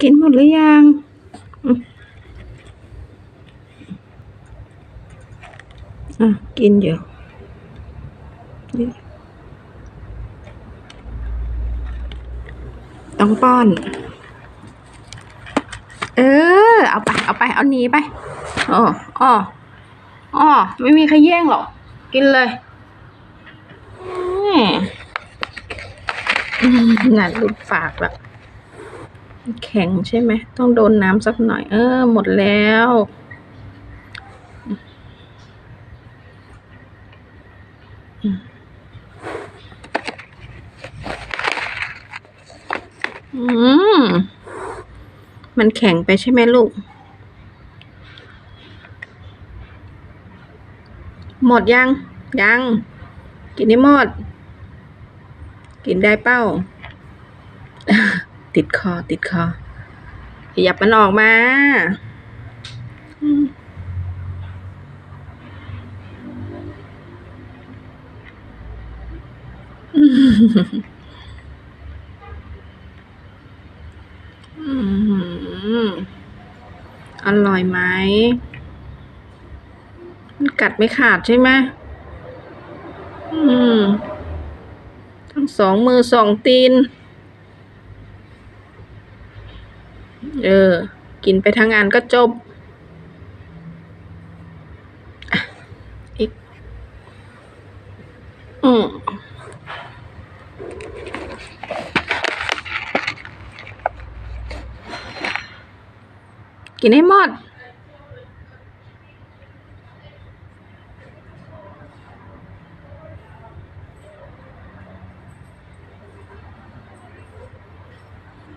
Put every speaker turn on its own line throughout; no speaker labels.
กินหมดหรือยังอะกินอยู่ต้องป้อน เออ เอาไป เอาไป เอาหนีไปอ๋ออ๋ออ๋อไม่มีใครแย่งหรอก กินเลยแหมอืมนั่นหลุดฝากละ แข็งใช่ไหม ต้องโดนน้ำสักหน่อย เออ หมดแล้ว อืม มันแข็งไปใช่ไหมลูก หมดยัง ยัง กินให้หมด กินได้เป้า ติดคอติดคอขยับมันออกมาอืมอร่อยไหมมันกัดไม่ขาดใช่ไหมอืม ทั้งสองมือสองตีน เออ กินไปทั้งงานก็จบอีกอืมกินให้หมด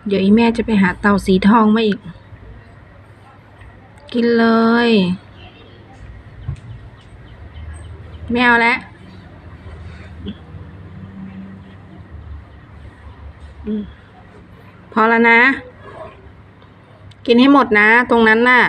เดี๋ยวอีแม่จะไปหาเต่าสีทองมาอีก กินเลยไม่เอาแล้วพอแล้วนะ กินให้หมดนะ ตรงนั้นน่ะ